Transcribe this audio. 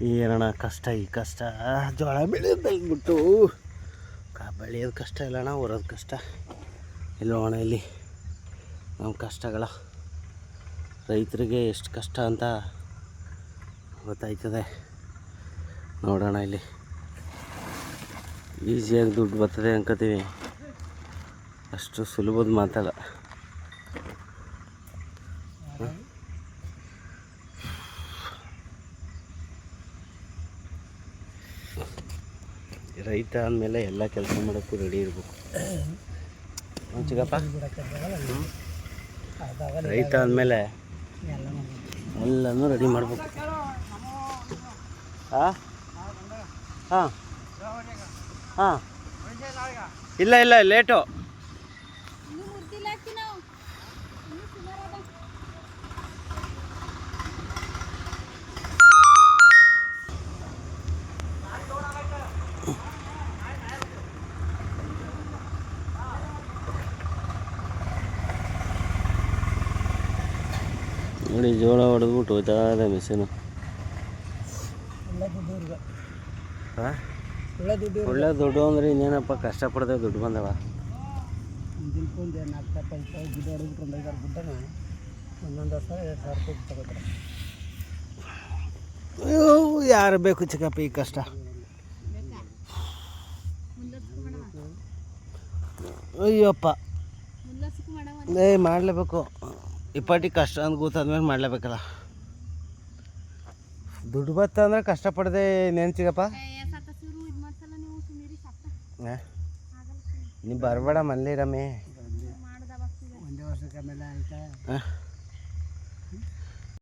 ಏನಣ್ಣ ಕಷ್ಟ, ಈ ಕಷ್ಟ. ಜೋಳ ಬೆಳೆಯೋದು ಕಾ ಬೆಳೆಯೋದು ಕಷ್ಟ ಇಲ್ಲಣ್ಣ ಹೊರೋದು ಕಷ್ಟ. ಅಣ್ಣ, ಇಲ್ಲಿ ನಮ್ಮ ಕಷ್ಟಗಳ. ರೈತರಿಗೆ ಎಷ್ಟು ಕಷ್ಟ ಅಂತ ಗೊತ್ತಾಯ್ತದೆ. ನೋಡೋಣ ಇಲ್ಲಿ. ಈಸಿಯಾಗಿ ದುಡ್ಡು ಬರ್ತದೆ ಅನ್ಕೋತೀವಿ. ಅಷ್ಟು ಸುಲಭದ ಮಾತಲ್ಲ. ರೈತ ಅಂದಮೇಲೆ ಎಲ್ಲ ಕೆಲಸ ಮಾಡೋಕ್ಕೂ ರೆಡಿ ಇರಬೇಕು. ಚಿಕ್ಕಪ್ಪ? ರೈತ ಅಂದಮೇಲೆ ಎಲ್ಲನೂ ರೆಡಿ ಮಾಡಬೇಕು. ಹಾಂ ಹಾಂ? ಹಾಂ? ಇಲ್ಲ ಇಲ್ಲ ಲೇಟು ನೋಡಿ ಜೋಳ ಹೊಡೆದ್ಬಿಟ್ಟು ಹೋಯ್ತಾ ಇದೆ ಮಿಷಿನು ಹಾಂ ಒಳ್ಳೆ ದುಡ್ಡು ಒಳ್ಳೆ ದುಡ್ಡು ಅಂದ್ರೆ ಇನ್ನೇನಪ್ಪ ಕಷ್ಟಪಡದೆ ದುಡ್ಡು ಬಂದವ. ಯಾರು ಬೇಕು ಚಿಕ್ಕಪ್ಪ ಈ ಕಷ್ಟ? ಅಯ್ಯಪ್ಪ. ಏ ಮಾಡಲೇಬೇಕು. ಇಪ್ಪಟ್ಟಿ ಕಷ್ಟ ಅಂತ ಗೊತ್ತಾದ್ಮೇಲೆ ಮಾಡಲೇಬೇಕಲ್ಲ. ದುಡ್ಡು ಬತ್ತ ಅಂದ್ರೆ ಕಷ್ಟಪಡದೆ ನೆನ್ಸಿಗಪ್ಪ ನೀವು ಬರಬೇಡ ಮನೇಲಿ ರಮೇ.